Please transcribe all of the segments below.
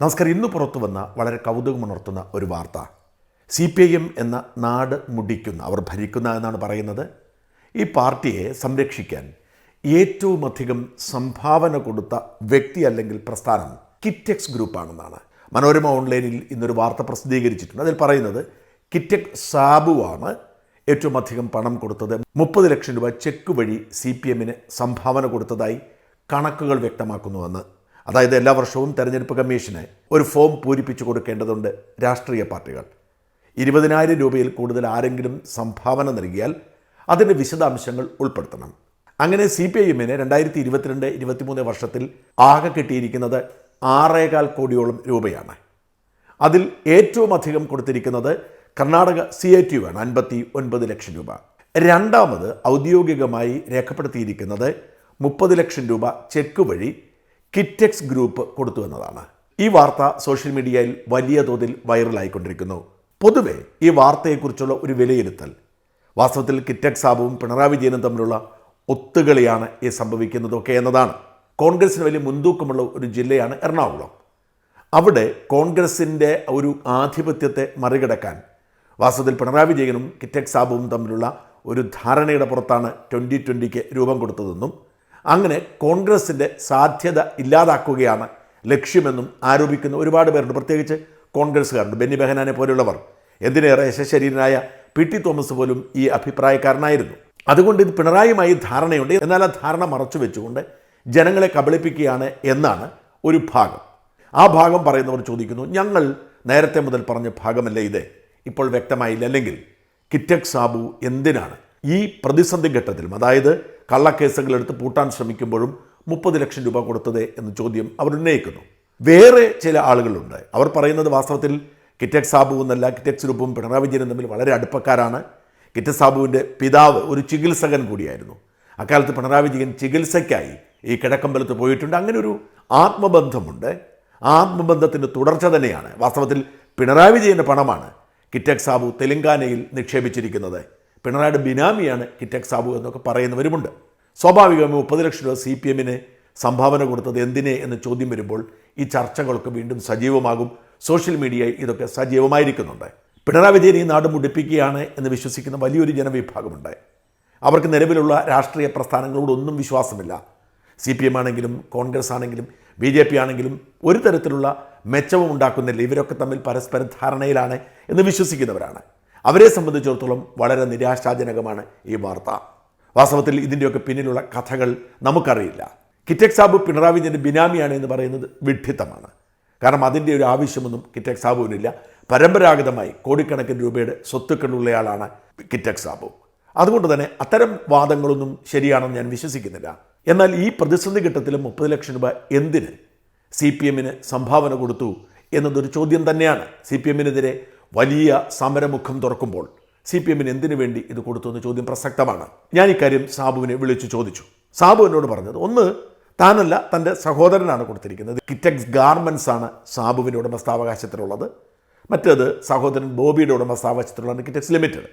നമസ്കാരം. ഇന്ന് പുറത്തു വന്ന വളരെ കൗതുകമുണർത്തുന്ന ഒരു വാർത്ത. സി പി ഐ എം എന്ന നാട് മുടിക്കുന്ന അവർ ഭരിക്കുന്ന എന്നാണ് പറയുന്നത്. ഈ പാർട്ടിയെ സംരക്ഷിക്കാൻ ഏറ്റവും അധികം സംഭാവന കൊടുത്ത വ്യക്തി അല്ലെങ്കിൽ പ്രസ്ഥാനം കിറ്റെക്സ് ഗ്രൂപ്പാണെന്നാണ്. മനോരമ ഓൺലൈനിൽ ഇന്നൊരു വാർത്ത പ്രസിദ്ധീകരിച്ചിട്ടുണ്ട്. അതിൽ പറയുന്നത് കിറ്റെക് സാബുവാണ് ഏറ്റവും അധികം പണം കൊടുത്തത്. മുപ്പത് ലക്ഷം രൂപ ചെക്ക് വഴി സി പി എമ്മിന് സംഭാവന കൊടുത്തതായി കണക്കുകൾ വ്യക്തമാക്കുന്നുവെന്ന് അതായത് എല്ലാ വർഷവും തെരഞ്ഞെടുപ്പ് കമ്മീഷന് ഒരു ഫോം പൂരിപ്പിച്ചു കൊടുക്കേണ്ടതുണ്ട് രാഷ്ട്രീയ പാർട്ടികൾ. ഇരുപതിനായിരം രൂപയിൽ കൂടുതൽ ആരെങ്കിലും സംഭാവന നൽകിയാൽ അതിന്റെ വിശദാംശങ്ങൾ ഉൾപ്പെടുത്തണം. അങ്ങനെ സി പി ഐ എമ്മിന് രണ്ടായിരത്തി ഇരുപത്തിരണ്ട് ഇരുപത്തിമൂന്ന് വർഷത്തിൽ ആകെ കിട്ടിയിരിക്കുന്നത് ആറേകാൽ കോടിയോളം രൂപയാണ്. അതിൽ ഏറ്റവും അധികം കൊടുത്തിരിക്കുന്നത് കർണാടക സി ഐ ടി ആണ് അൻപത്തി ഒൻപത് ലക്ഷം രൂപ. രണ്ടാമത് ഔദ്യോഗികമായി രേഖപ്പെടുത്തിയിരിക്കുന്നത് മുപ്പത് ലക്ഷം രൂപ ചെക്ക് വഴി കിറ്റെക്സ് ഗ്രൂപ്പ് കൊടുത്തു എന്നതാണ്. ഈ വാർത്ത സോഷ്യൽ മീഡിയയിൽ വലിയ തോതിൽ വൈറലായിക്കൊണ്ടിരിക്കുന്നു. പൊതുവെ ഈ വാർത്തയെക്കുറിച്ചുള്ള ഒരു വിലയിരുത്തൽ. വാസ്തവത്തിൽ കിറ്റെക്സ് സാബുവും പിണറായി വിജയനും തമ്മിലുള്ള ഒത്തുകളിയാണ് ഈ സംഭവിക്കുന്നതൊക്കെ എന്നതാണ്. കോൺഗ്രസിന് വലിയ മുൻതൂക്കമുള്ള ഒരു ജില്ലയാണ് എറണാകുളം. അവിടെ കോൺഗ്രസിന്റെ ഒരു ആധിപത്യത്തെ മറികടക്കാൻ വാസ്തവത്തിൽ പിണറായി വിജയനും കിറ്റെക്സ് സാബുവും തമ്മിലുള്ള ഒരു ധാരണയുടെ പുറത്താണ് ട്വന്റി ട്വന്റിക്ക് രൂപം കൊടുത്തതെന്നും അങ്ങനെ കോൺഗ്രസിന്റെ സാധ്യത ഇല്ലാതാക്കുകയാണ് ലക്ഷ്യമെന്നും ആരോപിക്കുന്ന ഒരുപാട് പേരുണ്ട്. പ്രത്യേകിച്ച് കോൺഗ്രസ്സുകാരുണ്ട്. ബെന്നി ബെഹനാനെ പോലുള്ളവർ. എന്തിനേറെ യശശരീരനായ പി ടി തോമസ് പോലും ഈ അഭിപ്രായക്കാരനായിരുന്നു. അതുകൊണ്ട് ഇത് പിണറായിയുമായി ധാരണയുണ്ട്. എന്നാൽ ആ ധാരണ മറച്ചു വെച്ചുകൊണ്ട് ജനങ്ങളെ കബളിപ്പിക്കുകയാണ് എന്നാണ് ഒരു ഭാഗം. ആ ഭാഗം പറയുന്നവർ ചോദിക്കുന്നു ഞങ്ങൾ നേരത്തെ മുതൽ പറഞ്ഞ ഭാഗമല്ലേ ഇത്? ഇപ്പോൾ വ്യക്തമായില്ല. അല്ലെങ്കിൽ കിറ്റക് സാബു എന്തിനാണ്? ഈ പ്രതിസന്ധി ഘട്ടത്തിലും അതായത് കള്ളക്കേസുകൾ എടുത്ത് പൂട്ടാൻ ശ്രമിക്കുമ്പോഴും മുപ്പത് ലക്ഷം രൂപ കൊടുത്തത് എന്ന ചോദ്യം അവർ ഉന്നയിക്കുന്നു. വേറെ ചില ആളുകളുണ്ട്. അവർ പറയുന്നത് വാസ്തവത്തിൽ കിറ്റക് സാബു എന്നല്ല കിറ്റക്സ് ഗ്രൂപ്പും പിണറായി വിജയനും തമ്മിൽ വളരെ അടുപ്പക്കാരാണ്. കിറ്റക് സാബുവിന്റെ പിതാവ് ഒരു ചികിത്സകൻ കൂടിയായിരുന്നു. അക്കാലത്ത് പിണറായി വിജയൻ ചികിത്സയ്ക്കായി ഈ കിഴക്കമ്പലത്ത് പോയിട്ടുണ്ട്. അങ്ങനെ ഒരു ആത്മബന്ധമുണ്ട്. ആത്മബന്ധത്തിന്റെ തുടർച്ച തന്നെയാണ്. വാസ്തവത്തിൽ പിണറായി വിജയന്റെ പണമാണ് കിറ്റക് സാബു തെലങ്കാനയിൽ നിക്ഷേപിച്ചിരിക്കുന്നത്. പിണറായിയുടെ ബിനാമിയാണ് കിറ്റക് സാബു എന്നൊക്കെ പറയുന്നവരുമുണ്ട്. സ്വാഭാവികമായി മുപ്പത് ലക്ഷം രൂപ സി പി എമ്മിന് സംഭാവന കൊടുത്തത് എന്തിനെ എന്ന ചോദ്യം വരുമ്പോൾ ഈ ചർച്ചകളൊക്കെ വീണ്ടും സജീവമാകും. സോഷ്യൽ മീഡിയയിൽ ഇതൊക്കെ സജീവമായിരിക്കുന്നുണ്ട്. പിണറായി വിജയൻ ഈ നാട് മുടിപ്പിക്കുകയാണ് എന്ന് വിശ്വസിക്കുന്ന വലിയൊരു ജനവിഭാഗമുണ്ട്. അവർക്ക് നിലവിലുള്ള രാഷ്ട്രീയ പ്രസ്ഥാനങ്ങളോടൊന്നും വിശ്വാസമില്ല. സി പി എം ആണെങ്കിലും കോൺഗ്രസ് ആണെങ്കിലും ബി ജെ പി ആണെങ്കിലും ഒരു തരത്തിലുള്ള മെച്ചവും ഉണ്ടാക്കുന്നില്ല. ഇവരൊക്കെ തമ്മിൽ പരസ്പര ധാരണയിലാണ് എന്ന് വിശ്വസിക്കുന്നവരാണ്. അവരെ സംബന്ധിച്ചിടത്തോളം വളരെ നിരാശാജനകമാണ് ഈ വാർത്ത. വാസ്തവത്തിൽ ഇതിന്റെയൊക്കെ പിന്നിലുള്ള കഥകൾ നമുക്കറിയില്ല. കിറ്റക് സാബ് പിണറായി വിജയന്റെ ബിനാമിയാണ് എന്ന് പറയുന്നത് വിഡ്ഢിത്തമാണ്. കാരണം അതിന്റെ ഒരു ആവശ്യമൊന്നും കിറ്റക് സാബുവിനില്ല. പരമ്പരാഗതമായി കോടിക്കണക്കിന് രൂപയുടെ സ്വത്തുക്കളുള്ളയാളാണ് കിറ്റക് സാബു. അതുകൊണ്ട് തന്നെ അത്തരം വാദങ്ങളൊന്നും ശരിയാണെന്ന് ഞാൻ വിശ്വസിക്കുന്നില്ല. എന്നാൽ ഈ പ്രതിസന്ധി ഘട്ടത്തിൽ മുപ്പത് ലക്ഷം രൂപ എന്തിന്? സി പി എമ്മിന് സംഭാവന കൊടുത്തു എന്നതൊരു ചോദ്യം തന്നെയാണ്. സി പി എമ്മിനെതിരെ വലിയ സമരമുഖം തുറക്കുമ്പോൾ സി പി എമ്മിന് എന്തിനു വേണ്ടി ഇത് കൊടുത്തു എന്ന ചോദ്യം പ്രസക്തമാണ്. ഞാൻ ഇക്കാര്യം സാബുവിനെ വിളിച്ചു ചോദിച്ചു. സാബു എന്നോട് പറഞ്ഞത് ഒന്ന് താനല്ല തന്റെ സഹോദരനാണ് കൊടുത്തിരിക്കുന്നത്. കിറ്റക്സ് ഗാർമെൻസ് ആണ് സാബുവിന്റെ ഉടമസ്ഥാവകാശത്തിലുള്ളത്. മറ്റേത് സഹോദരൻ ബോബിയുടെ ഉടമസ്ഥാവകാശത്തിലുള്ളതാണ് കിറ്റക്സ് ലിമിറ്റഡ്.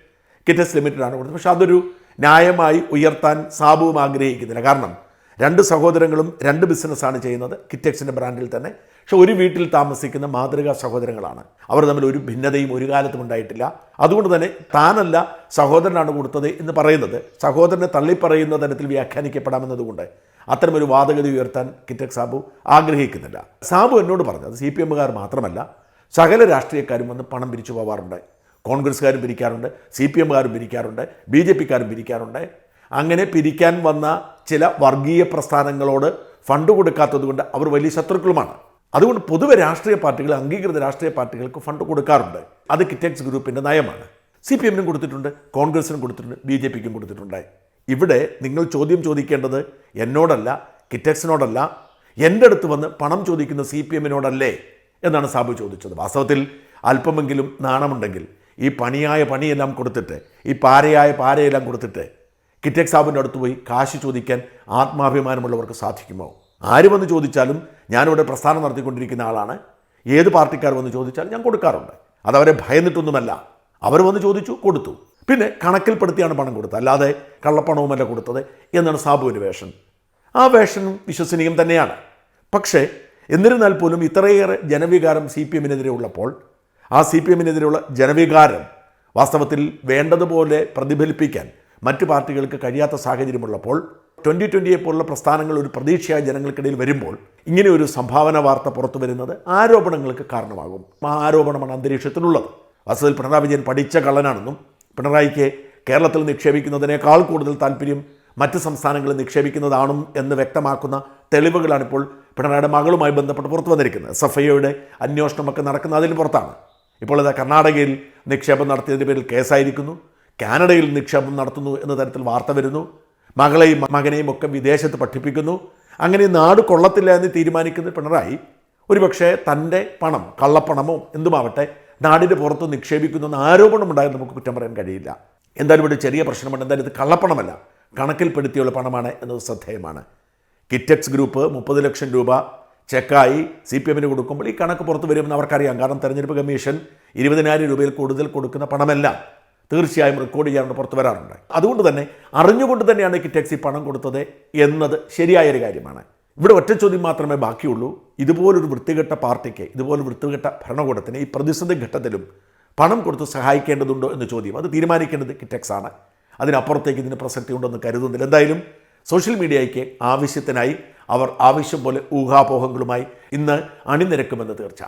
കിറ്റക്സ് ലിമിറ്റഡ് ആണ് കൊടുത്തത്. പക്ഷേ അതൊരു ന്യായമായി ഉയർത്താൻ സാബുവും ആഗ്രഹിക്കുന്നില്ല. കാരണം രണ്ട് സഹോദരങ്ങളും രണ്ട് ബിസിനസ്സാണ് ചെയ്യുന്നത്. കിറ്റക്സിന്റെ ബ്രാൻഡിൽ തന്നെ പക്ഷെ ഒരു വീട്ടിൽ താമസിക്കുന്ന മാതൃകാ സഹോദരങ്ങളാണ്. അവർ തമ്മിൽ ഒരു ഭിന്നതയും ഒരു കാലത്തും ഉണ്ടായിട്ടില്ല. അതുകൊണ്ട് തന്നെ താനല്ല സഹോദരനാണ് കൊടുത്തത് എന്ന് പറയുന്നത്. സഹോദരനെ തള്ളിപ്പറയുന്ന തരത്തിൽ വ്യാഖ്യാനിക്കപ്പെടാമെന്നതുകൊണ്ട് അത്തരമൊരു വാദഗതി ഉയർത്താൻ കിറ്റക് സാബു ആഗ്രഹിക്കുന്നില്ല. സാബു എന്നോട് പറഞ്ഞത് സി പി എമ്മുകാർ മാത്രമല്ല സകല രാഷ്ട്രീയക്കാരും വന്ന് പണം പിരിച്ചു പോവാറുണ്ട്. കോൺഗ്രസ്സുകാരും പിരിക്കാറുണ്ട് സി പി എമ്മുകാരും പിരിക്കാറുണ്ട് ബി ജെ പിക്കാരും പിരിക്കാറുണ്ട്. അങ്ങനെ പിരിക്കാൻ വന്ന ചില വർഗീയ പ്രസ്ഥാനങ്ങളോട് ഫണ്ട് കൊടുക്കാത്തതുകൊണ്ട് അവർ വലിയ ശത്രുക്കളുമാണ്. അതുകൊണ്ട് പൊതുവെ രാഷ്ട്രീയ പാർട്ടികൾ അംഗീകൃത രാഷ്ട്രീയ പാർട്ടികൾക്ക് ഫണ്ട് കൊടുക്കാറുണ്ട്. അത് കിറ്റക്സ് ഗ്രൂപ്പിന്റെ നയമാണ്. സി പി എമ്മിനും കൊടുത്തിട്ടുണ്ട് കോൺഗ്രസിനും കൊടുത്തിട്ടുണ്ട് ബി ജെ പിക്കും കൊടുത്തിട്ടുണ്ടായി. ഇവിടെ നിങ്ങൾ ചോദ്യം ചോദിക്കേണ്ടത് എന്നോടല്ല കിറ്റക്സിനോടല്ല എന്റെ അടുത്ത് വന്ന് പണം ചോദിക്കുന്ന സി പി എമ്മിനോടല്ലേ എന്നാണ് സാബു ചോദിച്ചത്. വാസ്തവത്തിൽ അല്പമെങ്കിലും നാണമുണ്ടെങ്കിൽ ഈ പണിയായ പണിയെല്ലാം കൊടുത്തിട്ട് ഈ പാരയായ പാരയെല്ലാം കൊടുത്തിട്ട് കിറ്റക് സാബിന്റെ അടുത്ത് പോയി കാശ് ചോദിക്കാൻ ആത്മാഭിമാനമുള്ളവർക്ക് സാധിക്കുമോ? ആര് വന്ന് ചോദിച്ചാലും ഞാനിവിടെ പ്രസ്ഥാനം നടത്തിക്കൊണ്ടിരിക്കുന്ന ആളാണ്. ഏത് പാർട്ടിക്കാർ വന്ന് ചോദിച്ചാലും ഞാൻ കൊടുക്കാറുണ്ട്. അതവരെ ഭയന്നിട്ടൊന്നുമല്ല. അവർ വന്ന് ചോദിച്ചു കൊടുത്തു. പിന്നെ കണക്കിൽപ്പെടുത്തിയാണ് പണം കൊടുത്തത്. അല്ലാതെ കള്ളപ്പണവുമല്ല കൊടുത്തത് എന്നാണ് സാബുവിന്റെ വേഷൻ ആ വേഷനും വിശ്വസനീയം തന്നെയാണ്. പക്ഷേ എന്നിരുന്നാൽ പോലും ഇത്രയേറെ ജനവികാരം സി പി എമ്മിനെതിരെ ഉള്ളപ്പോൾ ആ സി പി എമ്മിനെതിരെയുള്ള ജനവികാരം വാസ്തവത്തിൽ വേണ്ടതുപോലെ പ്രതിഫലിപ്പിക്കാൻ മറ്റു പാർട്ടികൾക്ക് കഴിയാത്ത സാഹചര്യമുള്ളപ്പോൾ ട്വന്റി ട്വന്റിയെ പോലുള്ള പ്രസ്ഥാനങ്ങൾ ഒരു പ്രതീക്ഷയായ ജനങ്ങൾക്കിടയിൽ വരുമ്പോൾ ഇങ്ങനെ ഒരു സംഭാവന വാർത്ത പുറത്തു വരുന്നത് ആരോപണങ്ങൾക്ക് കാരണമാകും. ആ ആരോപണമാണ് അന്തരീക്ഷത്തിലുള്ളത്. വാസ്തവത്തിൽ പിണറായി വിജയൻ പഠിച്ച കള്ളനാണെന്നും പിണറായിക്ക് കേരളത്തിൽ നിക്ഷേപിക്കുന്നതിനേക്കാൾ കൂടുതൽ താല്പര്യം മറ്റ് സംസ്ഥാനങ്ങളിൽ നിക്ഷേപിക്കുന്നതാണും എന്ന് വ്യക്തമാക്കുന്ന തെളിവുകളാണ് ഇപ്പോൾ പിണറായിയുടെ മകളുമായി ബന്ധപ്പെട്ട് പുറത്തു വന്നിരിക്കുന്നത്. എസ് എഫ് ഐയുടെ അന്വേഷണമൊക്കെ നടക്കുന്ന അതിന് പുറത്താണ്. ഇപ്പോൾ ഇത് കർണാടകയിൽ നിക്ഷേപം നടത്തിയതിന്റെ പേരിൽ കേസായിരിക്കുന്നു. കാനഡയിൽ നിക്ഷേപം നടത്തുന്നു എന്ന തരത്തിൽ വാർത്ത വരുന്നു. മകളെയും മകനെയും ഒക്കെ വിദേശത്ത് പഠിപ്പിക്കുന്നു. അങ്ങനെ നാട് കൊള്ളത്തില്ല എന്ന് തീരുമാനിക്കുന്ന പിണറായി ഒരുപക്ഷെ തന്റെ പണം കള്ളപ്പണമോ എന്തുമാവട്ടെ നാടിന്റെ പുറത്ത് നിക്ഷേപിക്കുന്നു എന്ന ആരോപണമുണ്ടായാൽ നമുക്ക് കുറ്റം പറയാൻ കഴിയില്ല. എന്തായാലും ഇവിടെ ചെറിയ പ്രശ്നമുണ്ട്. എന്തായാലും ഇത് കള്ളപ്പണമല്ല. കണക്കിൽപ്പെടുത്തിയുള്ള പണമാണ് എന്നത് ശ്രദ്ധേയമാണ്. കിറ്റക്സ് ഗ്രൂപ്പ് മുപ്പത് ലക്ഷം രൂപ ചെക്കായി സി പി എമ്മിന് കൊടുക്കുമ്പോൾ ഈ കണക്ക് പുറത്ത് വരുമെന്ന് അവർക്കറിയാം. കാരണം തെരഞ്ഞെടുപ്പ് കമ്മീഷൻ ഇരുപതിനായിരം രൂപയിൽ കൂടുതൽ കൊടുക്കുന്ന പണമെല്ലാം. തീർച്ചയായും റെക്കോർഡ് ചെയ്യാറുണ്ട് പുറത്ത് വരാറുണ്ട്. അതുകൊണ്ട് തന്നെ അറിഞ്ഞുകൊണ്ട് തന്നെയാണ് ടാക്സി പണം കൊടുത്തത് എന്നത് ശരിയായൊരു കാര്യമാണ്. ഇവിടെ ഒറ്റ ചോദ്യം മാത്രമേ ബാക്കിയുള്ളൂ. ഇതുപോലൊരു വൃത്തികെട്ട പാർട്ടിക്ക് ഇതുപോലെ വൃത്തികെട്ട ഭരണകൂടത്തിന് ഈ പ്രതിസന്ധി ഘട്ടത്തിലും പണം കൊടുത്ത് സഹായിക്കേണ്ടതുണ്ടോ എന്ന ചോദ്യം അത് തീരുമാനിക്കേണ്ടത് കിറ്റക്സ് ആണ്. അതിനപ്പുറത്തേക്ക് ഇതിന് പ്രസക്തി ഉണ്ടെന്ന് കരുതുന്നില്ല. എന്തായാലും സോഷ്യൽ മീഡിയയ്ക്ക് ആവശ്യത്തിനായി അവർ ആവശ്യം പോലെ ഊഹാപോഹങ്ങളുമായി ഇന്ന് അണിനിരക്കുമെന്ന് തീർച്ച